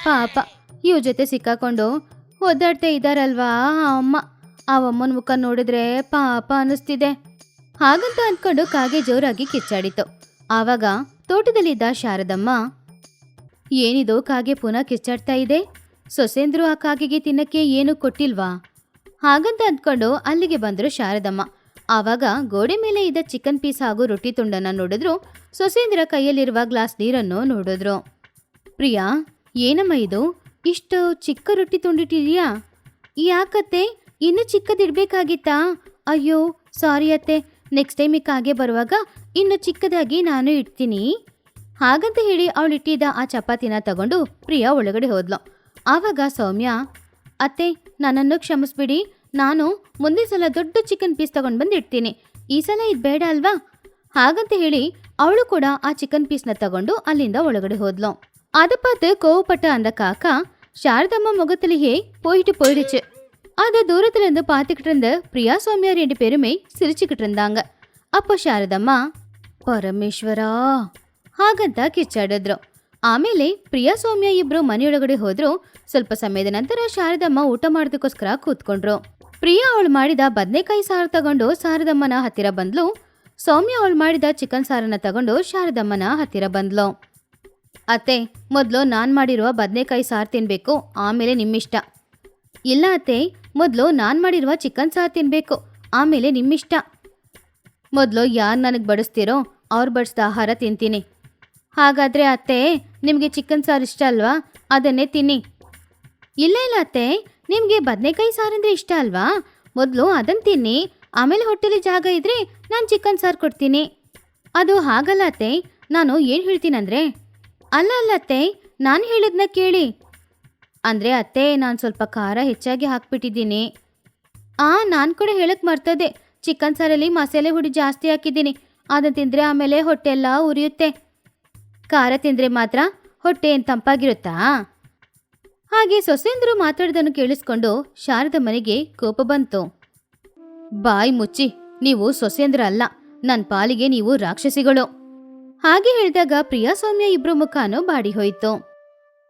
ಪಾಪ, ಇವ್ರ ಜೊತೆ ಸಿಕ್ಕಾಕೊಂಡು ಒದ್ದಾಡ್ತಾ ಇದ್ದಾರಲ್ವಾ ಆ ಅಮ್ಮ. ಆ ಅಮ್ಮನ ಮುಖ ನೋಡಿದ್ರೆ ಪಾಪ ಅನಿಸ್ತಿದೆ ಹಾಗಂತ ಅಂದ್ಕೊಂಡು ಕಾಗೆ ಜೋರಾಗಿ ಕಿಚ್ಚಾಡಿತು ಆವಾಗ ತೋಟದಲ್ಲಿದ್ದ ಶಾರದಮ್ಮ, ಏನಿದು ಕಾಗೆ ಪುನಃ ಕಿಚ್ಚಾಡ್ತಾ ಇದೆ? ಸೊಸೆಂದ್ರು ಆ ಕಾಗೆಗೆ ತಿನ್ನಕ್ಕೆ ಏನು ಕೊಟ್ಟಿಲ್ವಾ? ಹಾಗಂತ ಅಂದ್ಕೊಂಡು ಅಲ್ಲಿಗೆ ಬಂದರು ಶಾರದಮ್ಮ. ಆವಾಗ ಗೋಡೆ ಮೇಲೆ ಇದ್ದ ಚಿಕನ್ ಪೀಸ್ ಹಾಗೂ ರೊಟ್ಟಿ ತುಂಡನ್ನ ನೋಡಿದ್ರು. ಸೊಸೇಂದ್ರ ಕೈಯಲ್ಲಿರುವ ಗ್ಲಾಸ್ ನೀರನ್ನು ನೋಡಿದ್ರು. ಪ್ರಿಯಾ, ಏನಮ್ಮ ಇದು? ಇಷ್ಟು ಚಿಕ್ಕ ರೊಟ್ಟಿ ತುಂಡಿಟ್ಟಿದೀಯಾ? ಯಾಕತ್ತೆ? ಇನ್ನು ಚಿಕ್ಕದಿಡ್ಬೇಕಾಗಿತ್ತಾ? ಅಯ್ಯೋ, ಸಾರಿ ಅತ್ತೆ. ನೆಕ್ಸ್ಟ್ ಟೈಮ್ ಈ ಕಾಗೆ ಬರುವಾಗ ಇನ್ನು ಚಿಕ್ಕದಾಗಿ ನಾನು ಇಡ್ತೀನಿ. ಹಾಗಂತ ಹೇಳಿ ಅವಳಿಟ್ಟಿದ್ದ ಆ ಚಪಾತಿನ ತಗೊಂಡು ಪ್ರಿಯಾ ಒಳಗಡೆ ಹೋದ್ಲು. ಆವಾಗ ಸೌಮ್ಯ, ಅತ್ತೆ ನನ್ನನ್ನು ಕ್ಷಮಿಸ್ಬಿಡಿ ನಾನು ಮುಂದಿನ ಸಲ ದೊಡ್ಡ ಚಿಕನ್ ಪೀಸ್ ತಗೊಂಡು ಬಂದು ಇಡ್ತೀನಿ ಈ ಸಲ ಇದು ಬೇಡ ಅಲ್ವಾ ಹಾಗಂತ ಹೇಳಿ ಅವಳು ಕೂಡ ಆ ಚಿಕನ್ ಪೀಸ್ನ ತಗೊಂಡು ಅಲ್ಲಿಂದ ಒಳಗಡೆ ಹೋದ್ಲು அதை பார்த்து கோவப்பட்ட அந்த காக்கா சாரதம்மா முகத்திலேயே போயிட்டு போயிடுச்சு அதை தூரத்துல இருந்து பார்த்துக்கிட்டு இருந்த பிரியா சௌமியா ரெண்டு பேருமே சிரிச்சுக்கிட்டு இருந்தாங்க அப்போ ಶಾರದಮ್ಮ ಪರಮೇಶ್ವರ ಹಾಗಂತ ಕಿಚ್ಚಾಡಿದ್ರು ಆಮೇಲೆ ಪ್ರಿಯಾ ಸೌಮ್ಯ ಇಬ್ರು ಮನೆಯೊಳಗಡೆ ಹೋದ್ರು. ಸ್ವಲ್ಪ ಸಮಯದ ನಂತರ ಶಾರದಮ್ಮ ಊಟ ಮಾಡೋದಕ್ಕೋಸ್ಕರ ಕೂತ್ಕೊಂಡ್ರು. ಪ್ರಿಯಾ ಅವಳು ಮಾಡಿದ ಬದನೆಕಾಯಿ ಸಾರು ತಗೊಂಡು ಶಾರದಮ್ಮನ ಹತ್ತಿರ ಬಂದ್ಲು. ಸೌಮ್ಯ ಅವಳು ಮಾಡಿದ ಚಿಕನ್ ಸಾರನ್ನ ತಗೊಂಡು ಶಾರದಮ್ಮನ ಹತ್ತಿರ ಬಂದ್ಲು. ಅತ್ತೆ, ಮೊದಲು ನಾನು ಮಾಡಿರುವ ಬದನೆಕಾಯಿ ಸಾರು ತಿನ್ಬೇಕು, ಆಮೇಲೆ ನಿಮ್ಮಿಷ್ಟ. ಇಲ್ಲ ಅತ್ತೆ, ಮೊದಲು ನಾನು ಮಾಡಿರುವ ಚಿಕನ್ ಸಾರು ತಿನ್ಬೇಕು, ಆಮೇಲೆ ನಿಮ್ಮಿಷ್ಟ. ಮೊದಲು ಯಾರು ನನಗೆ ಬಡಿಸ್ತೀರೋ ಅವ್ರು ಬಡಿಸ್ದ ಆಹಾರ ತಿಂತೀನಿ ಹಾಗಾದ್ರೆ ಅತ್ತೆ, ನಿಮಗೆ ಚಿಕನ್ ಸಾರು ಇಷ್ಟ ಅಲ್ವಾ? ಅದನ್ನೇ ತಿನ್ನಿ. ಇಲ್ಲ ಇಲ್ಲ ಅತ್ತೆ, ನಿಮಗೆ ಬದನೆಕಾಯಿ ಸಾರಂದ್ರೆ ಇಷ್ಟ ಅಲ್ವಾ? ಮೊದಲು ಅದನ್ನು ತಿನ್ನಿ. ಆಮೇಲೆ ಹೊಟ್ಟೆಲಿ ಜಾಗ ಇದ್ರೆ ನಾನು ಚಿಕನ್ ಸಾರು ಕೊಡ್ತೀನಿ. ಅದು ಹಾಗಲ್ಲ ಅತ್ತೆ, ನಾನು ಏನು ಹೇಳ್ತೀನಂದ್ರೆ ಅಲ್ಲ ಅಲ್ಲ ಅತ್ತೆ, ನಾನು ಹೇಳಿದ್ನ ಕೇಳಿ. ಅಂದರೆ ಅತ್ತೆ, ನಾನು ಸ್ವಲ್ಪ ಖಾರ ಹೆಚ್ಚಾಗಿ ಹಾಕ್ಬಿಟ್ಟಿದ್ದೀನಿ. ಆ, ನಾನು ಕೂಡ ಹೇಳಕ್ ಮರ್ತದೆ. ಚಿಕನ್ ಸಾರಲ್ಲಿ ಮಸಾಲೆ ಹುಡಿ ಜಾಸ್ತಿ ಹಾಕಿದ್ದೀನಿ. ಅದನ್ನು ತಿಂದರೆ ಆಮೇಲೆ ಹೊಟ್ಟೆಲ್ಲ ಉರಿಯುತ್ತೆ. ಖಾರ ತಿಂದರೆ ಮಾತ್ರ ಹೊಟ್ಟೆ ಏನು ತಂಪಾಗಿರುತ್ತಾ? ಹಾಗೆ ಸೊಸೆಂದರು ಮಾತಾಡೋದನ್ನು ಕೇಳಿಸ್ಕೊಂಡು ಶಾರದ ಮನೆಗೆ ಕೋಪ ಬಂತು. ಬಾಯ್ ಮುಚ್ಚಿ, ನೀವು ಸೊಸೆಂದ್ರ ಅಲ್ಲ ನನ್ನ ಪಾಲಿಗೆ ನೀವು ರಾಕ್ಷಸಿಗಳು. ಹಾಗೆ ಹೇಳಿದಾಗ ಪ್ರಿಯಾ ಸೌಮ್ಯ ಇಬ್ರು ಮುಖಾನು ಬಾಡಿ ಹೋಯ್ತು.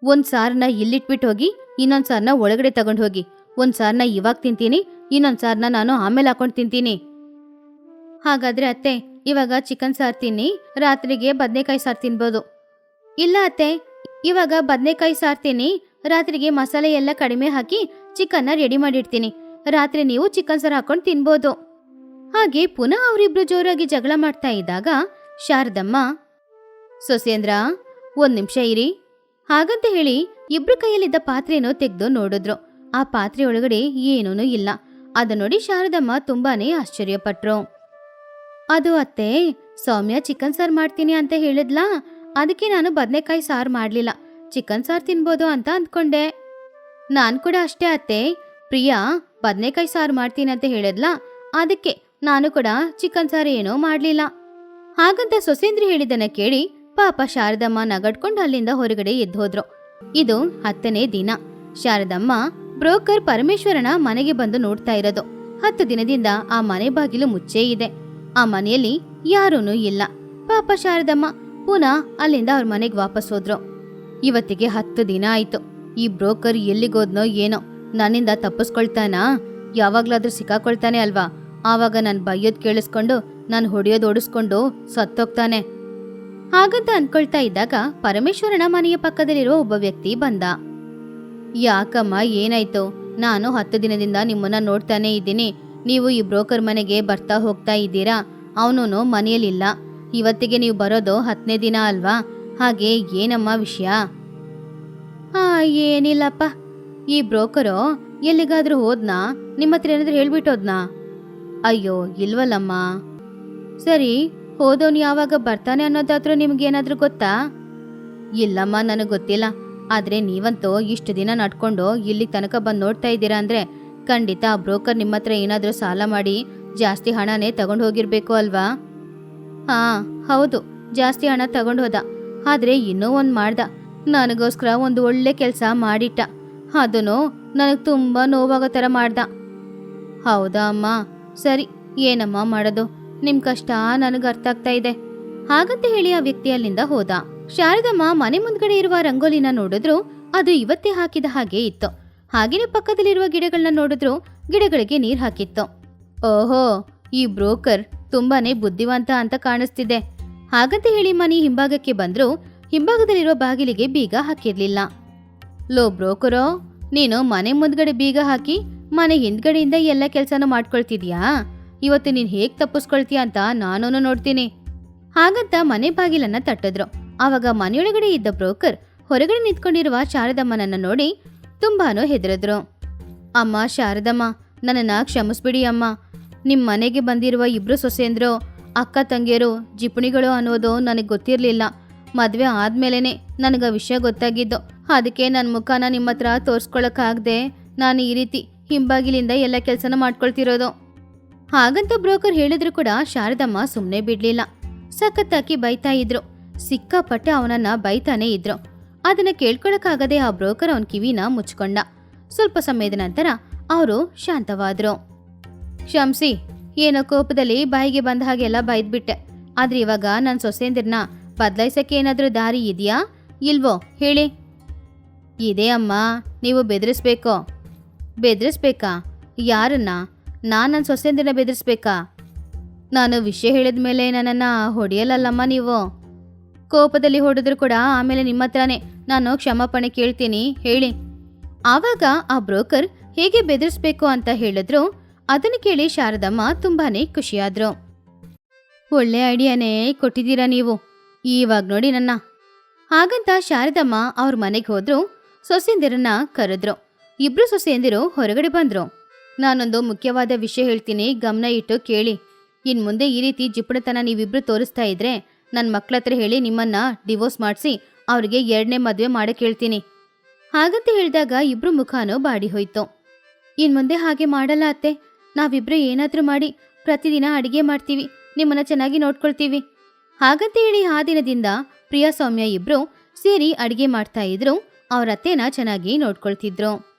ಒಂದ್ ಸಾರನ್ನ ಇಲ್ಲಿಟ್ಬಿಟ್ಟು ಹೋಗಿ, ಇನ್ನೊಂದ್ ಸಾರನ್ನ ಒಳಗಡೆ ತಗೊಂಡು ಹೋಗಿ. ಒಂದ್ ಸಾರನ್ನ ಇವಾಗ ತಿಂತೀನಿ, ಇನ್ನೊಂದ್ ಸಾರನ್ನ ನಾನು ಆಮೇಲೆ ಹಾಕೊಂಡು ತಿಂತೀನಿ. ಹಾಗಾದ್ರೆ ಅತ್ತೆ, ಇವಾಗ ಚಿಕನ್ ಸಾರು ತಿನ್ನಿ, ರಾತ್ರಿಗೆ ಬದನೆಕಾಯಿ ಸಾರು ತಿನ್ಬೋದು. ಇಲ್ಲ ಅತ್ತೆ, ಇವಾಗ ಬದನೆಕಾಯಿ ಸಾರ್ತೀನಿ, ರಾತ್ರಿಗೆ ಮಸಾಲೆ ಎಲ್ಲ ಕಡಿಮೆ ಹಾಕಿ ಚಿಕನ್ನ ರೆಡಿ ಮಾಡಿಡ್ತೀನಿ. ರಾತ್ರಿ ನೀವು ಚಿಕನ್ ಸಾರು ಹಾಕೊಂಡು ತಿನ್ಬೋದು. ಹಾಗೆ ಪುನಃ ಅವರಿಬ್ರು ಜೋರಾಗಿ ಜಗಳ ಮಾಡ್ತಾ ಇದ್ದಾಗ ಶಾರದಮ್ಮ, ಸೊಸೇಂದ್ರ, ಒಂದು ನಿಮಿಷ ಇರಿ. ಹಾಗಂತ ಹೇಳಿ ಇಬ್ರು ಕೈಯಲ್ಲಿದ್ದ ಪಾತ್ರೆನೋ ತೆಗೆದು ನೋಡಿದ್ರು. ಆ ಪಾತ್ರೆ ಒಳಗಡೆ ಏನೂ ಇಲ್ಲ. ಅದ ನೋಡಿ ಶಾರದಮ್ಮ ತುಂಬಾನೇ ಆಶ್ಚರ್ಯಪಟ್ರು. ಅದು ಅತ್ತೆ, ಸೌಮ್ಯ ಚಿಕನ್ ಸಾರು ಮಾಡ್ತೀನಿ ಅಂತ ಹೇಳಿದ್ಲಾ? ಅದಕ್ಕೆ ನಾನು ಬದನೆಕಾಯಿ ಸಾರು ಮಾಡಲಿಲ್ಲ. ಚಿಕನ್ ಸಾರು ತಿನ್ಬೋದು ಅಂತ ಅಂದ್ಕೊಂಡೆ. ನಾನು ಕೂಡ ಅಷ್ಟೇ ಅತ್ತೆ. ಪ್ರಿಯಾ, ಬದನೆಕಾಯಿ ಸಾರು ಮಾಡ್ತೀನಿ ಅಂತ ಹೇಳಿದ್ಲಾ? ಅದಕ್ಕೆ ನಾನು ಕೂಡ ಚಿಕನ್ ಸಾರು ಏನೋ ಮಾಡಲಿಲ್ಲ. ಹಾಗಂತ ಸೊಸೇಂದ್ರಿ ಹೇಳಿದ್ದನ್ನ ಕೇಳಿ ಪಾಪ ಶಾರದಮ್ಮ ನಗಡ್ಕೊಂಡು ಅಲ್ಲಿಂದ ಹೊರಗಡೆ ಎದ್ದು ಹೋದ್ರು ಇದು ಹತ್ತನೇ ದಿನ. ಶಾರದಮ್ಮ ಬ್ರೋಕರ್ ಪರಮೇಶ್ವರನ ಮನೆಗೆ ಬಂದು ನೋಡ್ತಾ ಇರೋದು. ಹತ್ತು ದಿನದಿಂದ ಆ ಮನೆ ಬಾಗಿಲು ಮುಚ್ಚೇ ಇದೆ. ಆ ಮನೆಯಲ್ಲಿ ಯಾರೂನೂ ಇಲ್ಲ. ಪಾಪ ಶಾರದಮ್ಮ ಪುನಃ ಅಲ್ಲಿಂದ ಅವ್ರ ಮನೆಗೆ ವಾಪಸ್ ಹೋದ್ರು. ಇವತ್ತಿಗೆ ಹತ್ತು ದಿನ ಆಯ್ತು. ಈ ಬ್ರೋಕರ್ ಎಲ್ಲಿಗೋದ್ನೋ ಏನೋ, ನನ್ನಿಂದ ತಪ್ಪಿಸ್ಕೊಳ್ತಾನಾ? ಯಾವಾಗ್ಲಾದ್ರೂ ಸಿಕ್ಕಾಕೊಳ್ತಾನೆ ಅಲ್ವಾ? ಆವಾಗ ನಾನು ಬೈಯೋದ್ ಕೇಳಿಸ್ಕೊಂಡು, ನಾನು ಹೊಡೆಯೋದು ಓಡಿಸ್ಕೊಂಡು ಸತ್ತೋಗ್ತಾನೆ. ಹಾಗಂತ ಅನ್ಕೊಳ್ತಾ ಇದ್ದಾಗ ಪರಮೇಶ್ವರನ ಮನೆಯ ಪಕ್ಕದಲ್ಲಿರೋ ಒಬ್ಬ ವ್ಯಕ್ತಿ ಬಂದ. ಯಾಕಮ್ಮ, ಏನಾಯ್ತು? ನಾನು ಹತ್ತು ದಿನದಿಂದ ನಿಮ್ಮನ್ನ ನೋಡ್ತಾನೆ ಇದ್ದೀನಿ. ನೀವು ಈ ಬ್ರೋಕರ್ ಮನೆಗೆ ಬರ್ತಾ ಹೋಗ್ತಾ ಇದ್ದೀರಾ? ಅವನು ಮನೆಯಲ್ಲಿಲ್ಲ. ಇವತ್ತಿಗೆ ನೀವು ಬರೋದು ಹತ್ತನೇ ದಿನ ಅಲ್ವಾ? ಹಾಗೆ ಏನಮ್ಮ ವಿಷಯ? ಹಾ ಏನಿಲ್ಲಪ್ಪ. ಈ ಬ್ರೋಕರು ಎಲ್ಲಿಗಾದ್ರೂ ಹೋದ್ನಾ? ನಿಮ್ಮ ಹತ್ರ ಏನಾದ್ರೂ ಹೇಳ್ಬಿಟ್ಟೋದ್ನಾ ಅಯ್ಯೋ, ಇಲ್ವಲ್ಲಮ್ಮ. ಸರಿ, ಹೋದವನು ಯಾವಾಗ ಬರ್ತಾನೆ ಅನ್ನೋದಾದ್ರೂ ನಿಮ್ಗೇನಾದ್ರೂ ಗೊತ್ತಾ? ಇಲ್ಲಮ್ಮ, ನನಗೆ ಗೊತ್ತಿಲ್ಲ. ಆದ್ರೆ ನೀವಂತೂ ಇಷ್ಟು ದಿನ ನಡ್ಕೊಂಡು ಇಲ್ಲಿ ತನಕ ಬಂದು ನೋಡ್ತಾ ಇದ್ದೀರಾ ಅಂದರೆ ಖಂಡಿತ ಆ ಬ್ರೋಕರ್ ನಿಮ್ಮ ಹತ್ರ ಏನಾದರೂ ಸಾಲ ಮಾಡಿ ಜಾಸ್ತಿ ಹಣನೇ ತಗೊಂಡು ಹೋಗಿರ್ಬೇಕು ಅಲ್ವಾ? ಹಾ, ಹೌದು. ಜಾಸ್ತಿ ಹಣ ತಗೊಂಡು ಹೋದ. ಆದ್ರೆ ಇನ್ನೂ ಒಂದು ಮಾಡ್ದ. ನನಗೋಸ್ಕರ ಒಂದು ಒಳ್ಳೆ ಕೆಲಸ ಮಾಡಿಟ್ಟ. ಅದನ್ನು ನನಗೆ ತುಂಬ ನೋವಾಗೋ ಥರ ಮಾಡ್ದ. ಹೌದಾ, ಅಮ್ಮ? ಸರಿ, ಏನಮ್ಮ ಮಾಡೋದು? ನಿಮ್ ಕಷ್ಟ ನನಗೆ ಅರ್ಥ ಆಗ್ತಾ ಇದೆ. ಹಾಗಂತ ಹೇಳಿ ಆ ವ್ಯಕ್ತಿ ಅಲ್ಲಿಂದ ಹೋದ. ಶಾರದಮ್ಮ ಮನೆ ಮುಂದ್ಗಡೆ ಇರುವ ರಂಗೋಲಿನ ನೋಡಿದ್ರು ಅದು ಇವತ್ತೇ ಹಾಕಿದ ಹಾಗೆ ಇತ್ತು. ಹಾಗೇನೆ ಪಕ್ಕದಲ್ಲಿರುವ ಗಿಡಗಳನ್ನ ನೋಡಿದ್ರು ಗಿಡಗಳಿಗೆ ನೀರ್ ಹಾಕಿತ್ತು. ಓಹೋ, ಈ ಬ್ರೋಕರ್. ತುಂಬಾನೇ ಬುದ್ಧಿವಂತ ಅಂತ ಕಾಣಿಸ್ತಿದೆ. ಹಾಗಂತ ಹೇಳಿ ಮನಿ ಹಿಂಭಾಗಕ್ಕೆ ಬಂದ್ರು ಹಿಂಭಾಗದಲ್ಲಿರುವ ಬಾಗಿಲಿಗೆ ಬೀಗ ಹಾಕಿರ್ಲಿಲ್ಲ. ಲೋ ಬ್ರೋಕರೋ ನೀನು ಮನೆ ಮುಂದ್ಗಡೆ ಬೀಗ ಹಾಕಿ ಮನೆ ಹಿಂದ್ಗಡೆಯಿಂದ ಎಲ್ಲ ಕೆಲಸನೂ ಮಾಡ್ಕೊಳ್ತಿದ್ಯಾ? ಇವತ್ತು ನೀನ್ ಹೇಗ್ ತಪ್ಪಿಸ್ಕೊಳ್ತೀಯ ಅಂತ ನಾನೂ ನೋಡ್ತೀನಿ. ಹಾಗಂತ ಮನೆ ಬಾಗಿಲನ್ನ ತಟ್ಟದ್ರು. ಆವಾಗ ಮನೆಯೊಳಗಡೆ ಇದ್ದ ಬ್ರೋಕರ್ ಹೊರಗಡೆ ನಿಂತ್ಕೊಂಡಿರುವ ಶಾರದಮ್ಮನನ್ನ ನೋಡಿ ತುಂಬಾನು ಹೆದರಿದ್ರು. ಅಮ್ಮ ಶಾರದಮ್ಮ, ನನ್ನನ್ನ ಕ್ಷಮಿಸ್ಬಿಡಿ ಅಮ್ಮ. ನಿಮ್ ಮನೆಗೆ ಬಂದಿರುವ ಇಬ್ರು ಸೊಸೆಯಂದ್ರು ಅಕ್ಕ ತಂಗಿಯರು, ಜಿಪುಣಿಗಳು ಅನ್ನೋದು ನನಗೆ ಗೊತ್ತಿರಲಿಲ್ಲ. ಮದುವೆ ಆದ್ಮೇಲೆನೆ ನನಗೆ ವಿಷಯ ಗೊತ್ತಾಗಿದ್ದು. ಅದಕ್ಕೆ ನನ್ನ ಮುಖನ ನಿಮ್ಮ ಹತ್ರ ತೋರಿಸ್ಕೊಳ್ಳೋಕ್ಕಾಗದೆ ನಾನು ಈ ರೀತಿ ಹಿಂಬಾಗಿಲಿಂದ ಎಲ್ಲ ಕೆಲಸನ ಮಾಡ್ಕೊಳ್ತಿರೋದು. ಹಾಗಂತ ಬ್ರೋಕರ್ ಹೇಳಿದ್ರು ಕೂಡ ಶಾರದಮ್ಮ ಸುಮ್ಮನೆ ಬಿಡಲಿಲ್ಲ. ಸಖತ್ತಾಗಿ ಬೈತಾ ಇದ್ರು. ಸಿಕ್ಕಾಪಟ್ಟೆ ಅವನನ್ನ ಬೈತಾನೇ ಇದ್ರು. ಅದನ್ನ ಕೇಳ್ಕೊಳಕ್ಕಾಗದೆ ಆ ಬ್ರೋಕರ್ ಅವನ ಕಿವಿನ ಮುಚ್ಕೊಂಡ. ಸ್ವಲ್ಪ ಸಮಯದ ನಂತರ ಅವರು ಶಾಂತವಾದ್ರು. ಕ್ಷಮ್ಸಿ ಏನೋ ಕೋಪದಲ್ಲಿ ಬಾಯಿಗೆ ಬಂದ ಹಾಗೆಲ್ಲ ಬೈದ್ಬಿಟ್ಟೆ. ಆದ್ರೆ ಇವಾಗ ನನ್ನ ಸೊಸೆಂದಿರ್ನ ಬದಲಾಯಿಸಕ್ಕೆ ಏನಾದರೂ ದಾರಿ ಇದೆಯಾ? ಇಲ್ವೋ, ಹೇಳಿ. ಇದೆ ಅಮ್ಮ, ನೀವು ಬೆದರಿಸ್ಬೇಕೋ? ಬೆದರಿಸ್ಬೇಕಾ? ಯಾರನ್ನ? ನಾನು ನನ್ನ ಸೊಸೆಂದಿನ ಬೆದರಿಸ್ಬೇಕಾ? ನಾನು ವಿಷಯ ಹೇಳಿದ ಮೇಲೆ ನನ್ನನ್ನು ಹೊಡೆಯಲ್ಲಲ್ಲಮ್ಮ ನೀವು. ಕೋಪದಲ್ಲಿ ಹೊಡೆದ್ರು ಕೂಡ ಆಮೇಲೆ ನಿಮ್ಮ ಹತ್ರನೇ ನಾನು ಕ್ಷಮಾಪಣೆ ಕೇಳ್ತೀನಿ, ಹೇಳಿ. ಆವಾಗ ಆ ಬ್ರೋಕರ್ ಹೇಗೆ ಬೆದರಿಸ್ಬೇಕು ಅಂತ ಹೇಳಿದ್ರು ಅದನ್ನು ಕೇಳಿ ಶಾರದಮ್ಮ ತುಂಬಾನೇ ಖುಷಿಯಾದ್ರು. ಒಳ್ಳೆ ಐಡಿಯಾನೇ ಕೊಟ್ಟಿದ್ದೀರಾ ನೀವು? ಈವಾಗ ನೋಡಿ ನನ್ನ. ಹಾಗಂತ ಶಾರದಮ್ಮ ಅವ್ರ ಮನೆಗೆ ಹೋದ್ರು ಸೊಸೆಂದಿರನ್ನ ಕರೆದ್ರು. ಇಬ್ರು ಸೊಸೆಯಂದಿರು ಹೊರಗಡೆ ಬಂದ್ರು. ನಾನೊಂದು ಮುಖ್ಯವಾದ ವಿಷಯ ಹೇಳ್ತೀನಿ, ಗಮನ ಇಟ್ಟು ಕೇಳಿ. ಇನ್ ಮುಂದೆ ಈ ರೀತಿ ಜಿಪುಣತನ ನೀವಿಬ್ರು ತೋರಿಸ್ತಾ ಇದ್ರೆ ನನ್ನ ಮಕ್ಳ ಹತ್ರ ಹೇಳಿ ನಿಮ್ಮನ್ನ ಡಿವೋರ್ಸ್ ಮಾಡಿಸಿ ಅವ್ರಿಗೆ ಎರಡನೇ ಮದುವೆ ಮಾಡಕ್ ಹೇಳ್ತೀನಿ. ಹಾಗಂತ ಹೇಳಿದಾಗ ಇಬ್ರು ಮುಖಾನೂ ಬಾಡಿ ಹೋಯ್ತು. ಇನ್ ಮುಂದೆ ಹಾಗೆ ಮಾಡಲ್ಲ ಅತ್ತೆ. ನಾವಿಬ್ರು ಏನಾದರೂ ಮಾಡಿ ಪ್ರತಿದಿನ ಅಡಿಗೆ ಮಾಡ್ತೀವಿ, ನಿಮ್ಮನ್ನ ಚೆನ್ನಾಗಿ ನೋಡ್ಕೊಳ್ತೀವಿ. ಹಾಗಂತ ಹೇಳಿ ಆ ದಿನದಿಂದ ಪ್ರಿಯಾ, ಸೌಮ್ಯ ಇಬ್ರು ಸೇರಿ ಅಡಿಗೆ ಮಾಡ್ತಾ ಇದ್ರು, ಅವ್ರ ಅತ್ತೆನ ಚೆನ್ನಾಗಿ ನೋಡ್ಕೊಳ್ತಿದ್ರು.